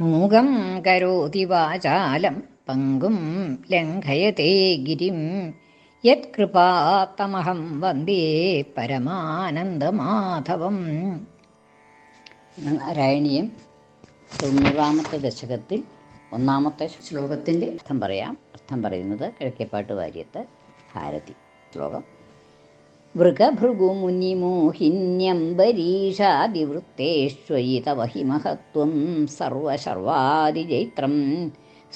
മൂകം കരോതി വാചാലം പങ്കും ലംഘയത്തെ ഗിരിം. യത്കൃപാത്തമഹം വന്ദേ പരമാനന്ദമാധവം. നാരായണീയം തൊണ്ണൂറാമത്തെ ദശകത്തിൽ ഒന്നാമത്തെ ശ്ലോകത്തിന്റെ അർത്ഥം പറയാം. അർത്ഥം പറയുന്നത് കിഴക്കേപ്പാട്ട് വാര്യത്ത് ഭാരതി ശ്ലോകം. മൃഗഭൃഗുമുനിമോഹിന്യംബരീഷാദിവൃത്തേഷ്വയി തവ ഹി മഹത്വം സർവശർവാദിജൈത്രം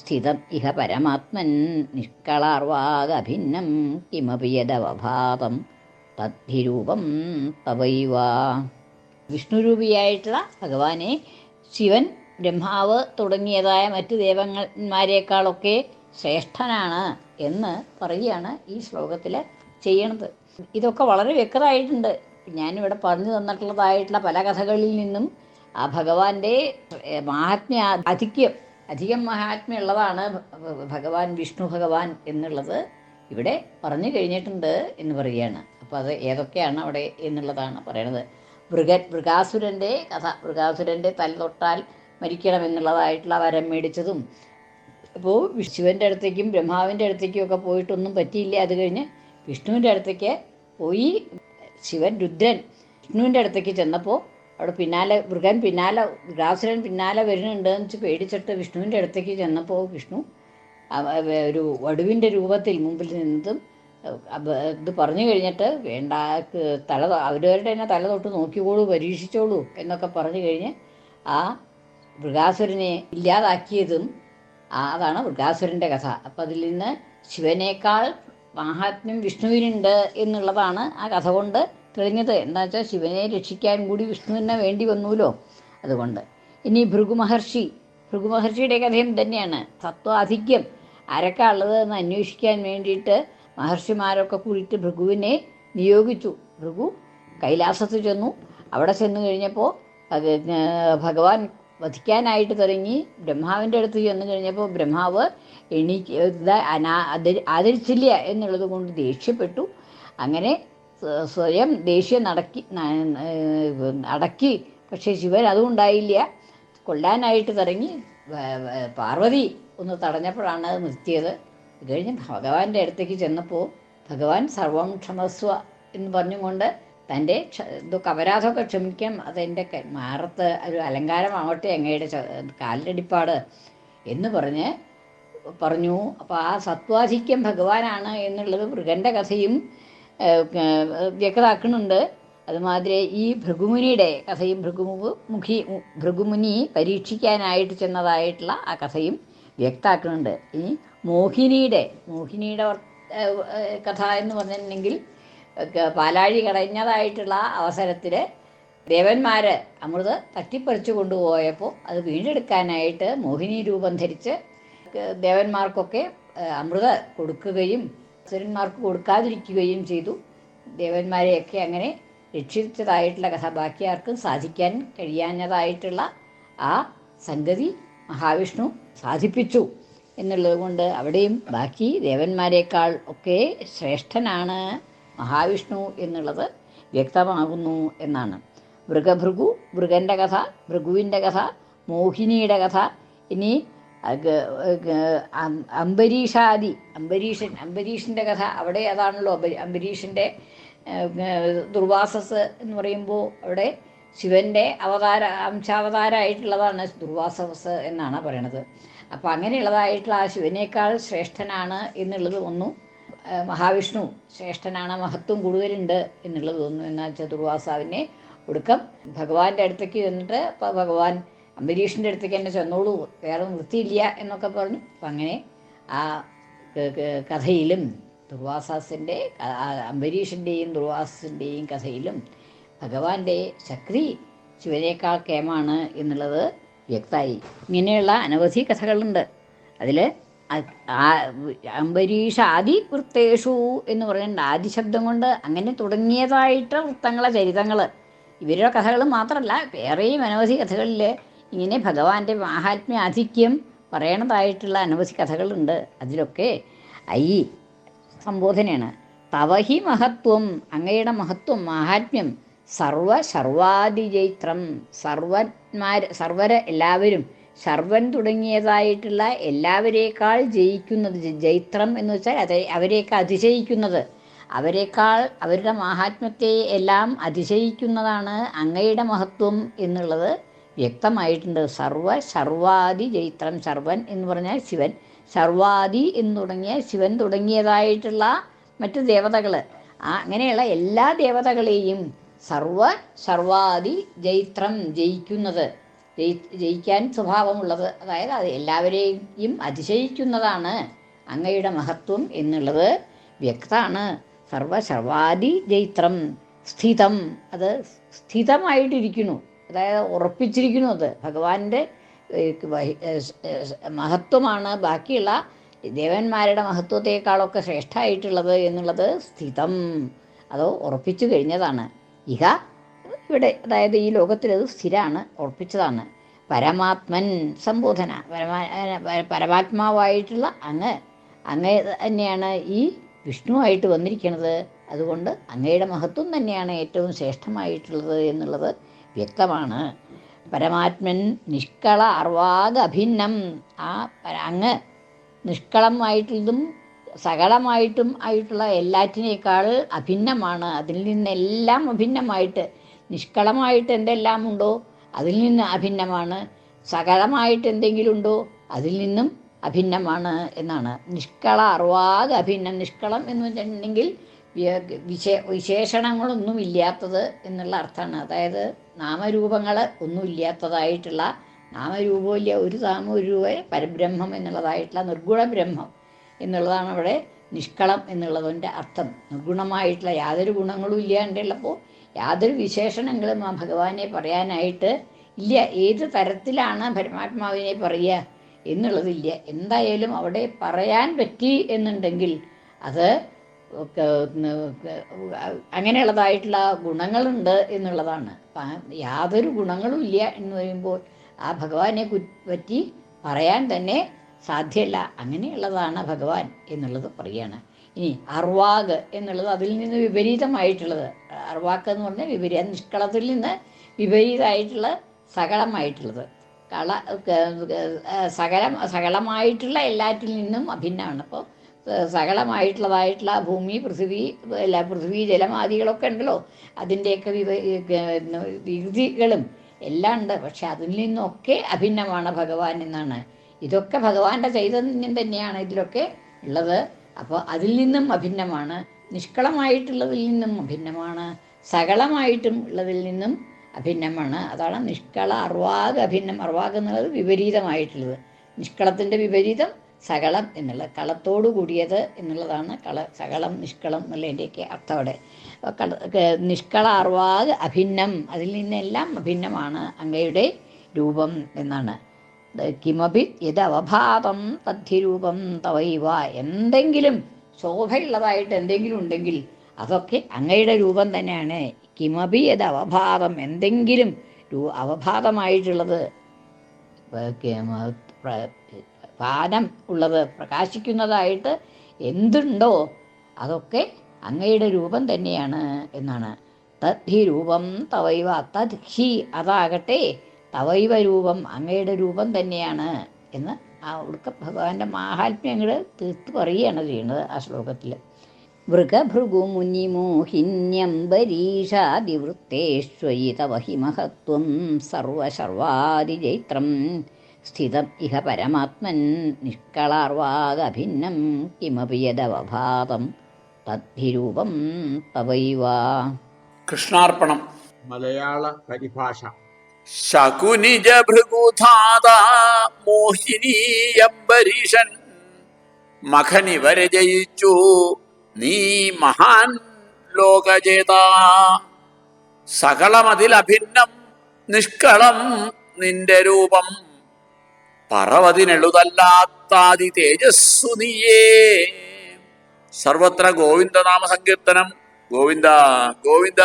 സ്ഥിതം ഇഹ പരമാത്മൻ നിഷ്കളാർവാഗഭിന്നം കിമപി യദവഭാതം തദ്ധിരൂപം തവൈവ. വിഷ്ണുരൂപിയായിട്ടുള്ള ഭഗവാനെ ശിവൻ ബ്രഹ്മാവ് തുടങ്ങിയതായ മറ്റ് ദേവന്മാരെക്കാളൊക്കെ ശ്രേഷ്ഠനാണ് എന്ന് പറയുകയാണ് ഈ ശ്ലോകത്തിൽ ചെയ്യണത്. ഇതൊക്കെ വളരെ വ്യക്തമായിട്ടുണ്ട്. ഞാനിവിടെ പറഞ്ഞു തന്നിട്ടുള്ളതായിട്ടുള്ള പല കഥകളിൽ നിന്നും ആ ഭഗവാന്റെ മഹാത്മ്യ അധിക്യം അധികം മഹാത്മ്യമുള്ളതാണ് ഭഗവാൻ വിഷ്ണു ഭഗവാൻ എന്നുള്ളത് ഇവിടെ പറഞ്ഞു കഴിഞ്ഞിട്ടുണ്ട് എന്ന് പറയുകയാണ്. അപ്പോൾ അത് ഏതൊക്കെയാണ് അവിടെ എന്നുള്ളതാണ് പറയണത്. മൃഗ മൃഗാസുരന്റെ കഥ മൃഗാസുരന്റെ തല തൊട്ടാൽ മരിക്കണം എന്നുള്ളതായിട്ടുള്ള വരം മേടിച്ചതും അപ്പോൾ ശിവന്റെ അടുത്തേക്കും ബ്രഹ്മാവിന്റെ അടുത്തേക്കും ഒക്കെ പോയിട്ടൊന്നും പറ്റിയില്ല. അത് കഴിഞ്ഞ് വിഷ്ണുവിന്റെ അടുത്തേക്ക് പോയി. ശിവൻ രുദ്രൻ വിഷ്ണുവിന്റെ അടുത്തേക്ക് ചെന്നപ്പോൾ അവിടെ പിന്നാലെ മൃഗൻ പിന്നാലെ ഗ്രാസുരൻ പിന്നാലെ വരുന്നുണ്ട് എന്ന് വെച്ച് പേടിച്ചിട്ട് വിഷ്ണുവിന്റെ അടുത്തേക്ക് ചെന്നപ്പോൾ വിഷ്ണു ഒരു വടുവിന്റെ രൂപത്തിൽ മുമ്പിൽ നിന്നതും ഇത് പറഞ്ഞു കഴിഞ്ഞിട്ട് വേണ്ട തല അവരവരുടെ തന്നെ തല തൊട്ട് നോക്കിക്കോളൂ പരീക്ഷിച്ചോളൂ എന്നൊക്കെ പറഞ്ഞു കഴിഞ്ഞ് ആ മൃഗാസുരനെ ഇല്ലാതാക്കിയതും അതാണ് മൃഗാസുരന്റെ കഥ. അപ്പം അതിൽ നിന്ന് ശിവനേക്കാൾ മാഹാത്മ്യം വിഷ്ണുവിനുണ്ട് എന്നുള്ളതാണ് ആ കഥ കൊണ്ട് തെളിഞ്ഞത്. എന്താ വെച്ചാൽ ശിവനെ രക്ഷിക്കാൻ കൂടി വിഷ്ണുവിനെ വേണ്ടി വന്നൂലോ? അതുകൊണ്ട്. ഇനി ഭൃഗുമഹർഷി. ഭൃഗുമഹർഷിയുടെ ഭൃഗു മഹർഷിയുടെ കഥയും തന്നെയാണ്. സത്വാധിക്യം ആരൊക്കെ ഉള്ളത് എന്ന് അന്വേഷിക്കാൻ വേണ്ടിയിട്ട് മഹർഷിമാരൊക്കെ കൂടിയിട്ട് ഭൃഗുവിനെ നിയോഗിച്ചു. ഭൃഗു കൈലാസത്ത് ചെന്നു. അവിടെ ചെന്നു കഴിഞ്ഞപ്പോൾ ഭഗവാൻ വധിക്കാനായിട്ട് തുടങ്ങി. ബ്രഹ്മാവിന്റെ അടുത്ത് ചെന്ന് കഴിഞ്ഞപ്പോൾ ബ്രഹ്മാവ് എണീക്ക് ആദരിച്ചില്ല എന്നുള്ളത് കൊണ്ട് ദേഷ്യപ്പെട്ടു. അങ്ങനെ സ്വയം ദേഷ്യം നടക്കി അടക്കി പക്ഷേ ശിവൻ അതും ഉണ്ടായില്ല കൊല്ലാനായിട്ട് തുടങ്ങി. പാർവതി ഒന്ന് തടഞ്ഞപ്പോഴാണ് അത് നിർത്തിയത്. കഴിഞ്ഞ് ഭഗവാന്റെ അടുത്തേക്ക് ചെന്നപ്പോൾ ഭഗവാൻ സർവം ക്ഷമസ്വ എന്ന് പറഞ്ഞുകൊണ്ട് തന്റെ ഇതൊക്കെ അപരാധമൊക്കെ ക്ഷമിക്കാം അതെന്റെ മാറത്ത് ഒരു അലങ്കാരമാവട്ടെ അങ്ങയുടെ കാലിലടിപ്പാട് എന്ന് പറഞ്ഞ് പറഞ്ഞു. അപ്പോൾ ആ സത്വാധിക്യം ഭഗവാനാണ് എന്നുള്ളത് മൃഗന്റെ കഥയും വ്യക്തമാക്കുന്നുണ്ട്. അതുമാതിരി ഈ ഭൃഗുമുനിയുടെ കഥയും ഭൃഗുമു മുഖി ഭൃഗുമുനി പരീക്ഷിക്കാനായിട്ട് ചെന്നതായിട്ടുള്ള ആ കഥയും വ്യക്തമാക്കുന്നുണ്ട്. ഇനി മോഹിനിയുടെ മോഹിനിയുടെ കഥ എന്ന് പറഞ്ഞിട്ടുണ്ടെങ്കിൽ പാലാഴി കടഞ്ഞതായിട്ടുള്ള അവസരത്തിൽ ദേവന്മാർ അമൃത് തട്ടിപ്പറിച്ചു കൊണ്ടുപോയപ്പോൾ അത് വീണ്ടെടുക്കാനായിട്ട് മോഹിനി രൂപം ധരിച്ച് ദേവന്മാർക്കൊക്കെ അമൃത് കൊടുക്കുകയും അസുരന്മാർക്ക് കൊടുക്കാതിരിക്കുകയും ചെയ്തു. ദേവന്മാരെയൊക്കെ അങ്ങനെ രക്ഷിച്ചതായിട്ടുള്ള കഥ ബാക്കി ആർക്കും സാധിക്കാൻ കഴിയാഞ്ഞതായിട്ടുള്ള ആ സംഗതി മഹാവിഷ്ണു സാധിപ്പിച്ചു എന്നുള്ളത് കൊണ്ട് അവിടെയും ബാക്കി ദേവന്മാരെക്കാൾ ഒക്കെ ശ്രേഷ്ഠനാണ് മഹാവിഷ്ണു എന്നുള്ളത് വ്യക്തമാകുന്നു എന്നാണ്. മൃഗഭൃഗു മൃഗന്റെ കഥ ഭൃഗുവിന്റെ കഥ മോഹിനിയുടെ കഥ ഇനി അംബരീഷാദി അംബരീഷൻ അംബരീഷിന്റെ കഥ അവിടെ അതാണല്ലോ അംബരീഷിന്റെ ദുർവാസസ് എന്ന് പറയുമ്പോൾ അവിടെ ശിവന്റെ അവതാര അംശാവതാരമായിട്ടുള്ളതാണ് ദുർവാസസ് എന്നാണ് പറയണത്. അപ്പോൾ അങ്ങനെയുള്ളതായിട്ടുള്ള ആ ശിവനേക്കാൾ ശ്രേഷ്ഠനാണ് എന്നുള്ളത് ഒന്നും മഹാവിഷ്ണു ശ്രേഷ്ഠനാണ് മഹത്വം കൂടുതലുണ്ട് എന്നുള്ളത് തോന്നുന്നു എന്നാൽ ചതുർവാസാവിനെ ഒടുക്കം. ഭഗവാന്റെ അടുത്തേക്ക് ചെന്നിട്ട് അപ്പോൾ ഭഗവാൻ അംബരീഷിന്റെ അടുത്തേക്ക് എന്നെ ചെന്നോളൂ വേറെ വൃത്തിയില്ല എന്നൊക്കെ പറഞ്ഞു. അപ്പം അങ്ങനെ ആ കഥയിലും ദുർവാസാസിന്റെ അംബരീഷിന്റെയും ദുർവാസത്തിന്റെയും കഥയിലും ഭഗവാന്റെ ശക്തി ശിവനേക്കാൾ കേമാണ് എന്നുള്ളത് വ്യക്തമായി. ഇങ്ങനെയുള്ള അനവധി കഥകളുണ്ട്. അതിൽ അംബരീഷ ആദി വൃത്തേഷു എന്ന് പറയുന്നുണ്ട് ആദി ശബ്ദം കൊണ്ട് അങ്ങനെ തുടങ്ങിയതായിട്ട് വൃത്തങ്ങളെ ചരിതങ്ങൾ ഇവരുടെ കഥകൾ മാത്രമല്ല വേറെയും അനവധി കഥകളിൽ ഇങ്ങനെ ഭഗവാന്റെ മാഹാത്മ്യ ആധിക്യം പറയണതായിട്ടുള്ള അനവധി കഥകളുണ്ട്. അതിലൊക്കെ ഐ സംബോധനയാണ്. തവഹി മഹത്വം അങ്ങയുടെ മഹത്വം മാഹാത്മ്യം സർവ സർവാദിജൈത്രം സർവന്മാർ സർവര എല്ലാവരും സർവൻ തുടങ്ങിയതായിട്ടുള്ള എല്ലാവരേക്കാൾ ജയിക്കുന്നത് ജൈത്രം എന്ന് വെച്ചാൽ അതെ അവരെയൊക്കെ അതിശയിക്കുന്നത്. അവരെക്കാൾ അവരുടെ മഹാത്മ്യത്തെ എല്ലാം അതിശയിക്കുന്നതാണ് അങ്ങയുടെ മഹത്വം എന്നുള്ളത് വ്യക്തമായിട്ടുണ്ട്. സർവ സർവാദി ജൈത്രം സർവൻ എന്ന് പറഞ്ഞാൽ ശിവൻ. സർവാദി എന്ന് തുടങ്ങിയ ശിവൻ തുടങ്ങിയതായിട്ടുള്ള മറ്റു ദേവതകൾ. അങ്ങനെയുള്ള എല്ലാ ദേവതകളെയും സർവ സർവാദി ജൈത്രം ജയിക്കുന്നത്. ജയി ജയിക്കാൻ സ്വഭാവമുള്ളത്. അതായത് അത് എല്ലാവരെയും അതിശയിക്കുന്നതാണ്. അങ്ങയുടെ മഹത്വം എന്നുള്ളത് വ്യക്തമാണ്. സർവശർവാദി ജൈത്രം സ്ഥിതം. അത് സ്ഥിതമായിട്ടിരിക്കുന്നു. അതായത് ഉറപ്പിച്ചിരിക്കുന്നു അത്. ഭഗവാന്റെ മഹത്വമാണ്. ബാക്കിയുള്ള ദേവന്മാരുടെ മഹത്വത്തെക്കാളൊക്കെ ശ്രേഷ്ഠമായിട്ടുള്ളത് എന്നുള്ളത് സ്ഥിതം. അത് ഉറപ്പിച്ചു കഴിഞ്ഞതാണ്. ഇഹ ഇവിടെ അതായത് ഈ ലോകത്തിൽ സ്ഥിരമാണ് ഉറപ്പിച്ചതാണ്. പരമാത്മൻ സംബോധന പരമാ പരമാത്മാവായിട്ടുള്ള അങ്ങ് അങ്ങ് തന്നെയാണ് ഈ വിഷ്ണുവായിട്ട് വന്നിരിക്കുന്നത് അതുകൊണ്ട് അങ്ങയുടെ മഹത്വം തന്നെയാണ് ഏറ്റവും ശ്രേഷ്ഠമായിട്ടുള്ളത് എന്നുള്ളത് വ്യക്തമാണ്. പരമാത്മൻ നിഷ്കള അർവാഗ അഭിന്നം. ആ അങ്ങ് നിഷ്കളമായിട്ടുള്ളതും സകലമായിട്ടും ആയിട്ടുള്ള എല്ലാറ്റിനേക്കാൾ അഭിന്നമാണ്. അതിൽ നിന്നെല്ലാം അഭിന്നമായിട്ട് നിഷ്കളമായിട്ട് എന്തെല്ലാം ഉണ്ടോ അതിൽ നിന്ന് അഭിന്നമാണ്. സകലമായിട്ട് എന്തെങ്കിലും ഉണ്ടോ അതിൽ നിന്നും അഭിന്നമാണ് എന്നാണ്. നിഷ്കള അർവാഗ് അഭിന്നം നിഷ്കളം എന്ന് വെച്ചിട്ടുണ്ടെങ്കിൽ വിശേ വിശേഷണങ്ങളൊന്നും ഇല്ലാത്തത് എന്നുള്ള അർത്ഥമാണ്. അതായത് നാമരൂപങ്ങൾ ഒന്നും ഇല്ലാത്തതായിട്ടുള്ള നാമരൂപമില്ല ഒരു നാമം ഒരു രൂപ പരബ്രഹ്മം എന്നുള്ളതായിട്ടുള്ള നിർഗുണ ബ്രഹ്മം എന്നുള്ളതാണ് അവിടെ നിഷ്കളം എന്നുള്ളതിന്റെ അർത്ഥം. നിർഗുണമായിട്ടുള്ള യാതൊരു ഗുണങ്ങളും ഇല്ലാണ്ടുള്ളപ്പോൾ യാതൊരു വിശേഷണങ്ങളും ആ ഭഗവാനെ പറയാനായിട്ട് ഇല്ല. ഏത് തരത്തിലാണ് പരമാത്മാവിനെ പറയുക എന്നുള്ളതില്ല. എന്തായാലും അവിടെ പറയാൻ പറ്റി എന്നുണ്ടെങ്കിൽ അത് അങ്ങനെയുള്ളതായിട്ടുള്ള ഗുണങ്ങളുണ്ട് എന്നുള്ളതാണ്. യാതൊരു ഗുണങ്ങളും ഇല്ല എന്ന് പറയുമ്പോൾ ആ ഭഗവാനെ പറ്റി പറയാൻ തന്നെ സാധ്യമല്ല അങ്ങനെയുള്ളതാണ് ഭഗവാൻ എന്നുള്ളത് പറയുകയാണ് ഇനി അർവാഗ് എന്നുള്ളത് അതിൽ നിന്ന് വിപരീതമായിട്ടുള്ളത്. അർവാക്ക് എന്ന് പറഞ്ഞാൽ വിപരീത നിഷ്കളത്തിൽ നിന്ന് വിപരീതമായിട്ടുള്ള സകലമായിട്ടുള്ളത്. കള സകലം സകലമായിട്ടുള്ള എല്ലാറ്റിൽ നിന്നും അഭിന്നമാണ് അപ്പോൾ സകലമായിട്ടുള്ളതായിട്ടുള്ള ഭൂമി പൃഥ്വി അല്ല പൃഥ്വി ജലം ആദികളൊക്കെ ഉണ്ടല്ലോ. അതിന്റെയൊക്കെ വിവ വികൃതികളും എല്ലാം ഉണ്ട്. പക്ഷെ അതിൽ നിന്നൊക്കെ അഭിന്നമാണ് ഭഗവാൻ എന്നാണ് ഇതൊക്കെ ഭഗവാന്റെ ചൈതന്യം തന്നെയാണ് ഇതിലൊക്കെ ഉള്ളത്. അപ്പോൾ അതിൽ നിന്നും അഭിന്നമാണ്. നിഷ്കളമായിട്ടുള്ളതിൽ നിന്നും അഭിന്നമാണ്. സകളമായിട്ടും ഉള്ളതിൽ നിന്നും അഭിന്നമാണ്. അതാണ് നിഷ്കള അർവാഗ് അഭിന്നം. അർവാഗ് എന്നുള്ളത് വിപരീതമായിട്ടുള്ളത്. നിഷ്കളത്തിന്റെ വിപരീതം സകളം എന്നുള്ളത് കളത്തോടു കൂടിയത് എന്നുള്ളതാണ് കള സകളം നിഷ്കളം എന്നുള്ളതിന്റെയൊക്കെ അർത്ഥം അവിടെ. കള- നിഷ്കള അർവാഗ് അഭിന്നം അതിൽ നിന്നെല്ലാം അഭിന്നമാണ് അങ്ങയുടെ രൂപം എന്നാണ്. കിമപി യഥവഭാതം തദ്ധിരൂപം തവൈവ. എന്തെങ്കിലും ശോഭയുള്ളതായിട്ട് എന്തെങ്കിലും ഉണ്ടെങ്കിൽ അതൊക്കെ അങ്ങയുടെ രൂപം തന്നെയാണ്. കിമപി യത് അവഭാതം എന്തെങ്കിലും അവഭാതമായിട്ടുള്ളത് പാനം ഉള്ളത് പ്രകാശിക്കുന്നതായിട്ട് എന്തുണ്ടോ അതൊക്കെ അങ്ങയുടെ രൂപം തന്നെയാണ് എന്നാണ്. തദ്ധി രൂപം തവൈവ. തദ് ഹി അതാകട്ടെ തവൈവ രൂപം അങ്ങയുടെ രൂപം തന്നെയാണ് എന്ന് ആ ഉടുക്ക ഭഗവാന്റെ മാഹാത്മ്യങ്ങൾ തീർത്ത് പറയുകയാണ് ചെയ്യുന്നത് ആ ശ്ലോകത്തിൽ മൃഗഭൃഗുമുനിമോഹിന്യംബരീഷാദിവൃത്തേഷ്വയി തവ ഹി മഹത്വം സ്ഥിതം ഇഹ പരമാത്മൻ നിഷ്കളാർവാദഭിന്നം കിമപി യദവഭാതം തദ്ധിരൂപം തവൈവ. കൃഷ്ണാർപ്പണം. മലയാള പരിഭാഷ. ശകുനിജ ഭൃഗുധാത മോഹിനീയംബരീഷൻ മഖനിവരെ ജയിച്ചു. നീ മഹാൻ ലോകജേത. സകളമതിലഭിന്നം നിഷ്കളം നിന്റെ രൂപം. പറവതിനെളുതല്ലാത്താതി തേജസ്സു നീയേ. സർവത്ര ഗോവിന്ദനാമ സങ്കീർത്തനം ഗോവിന്ദ ഗോവിന്ദ.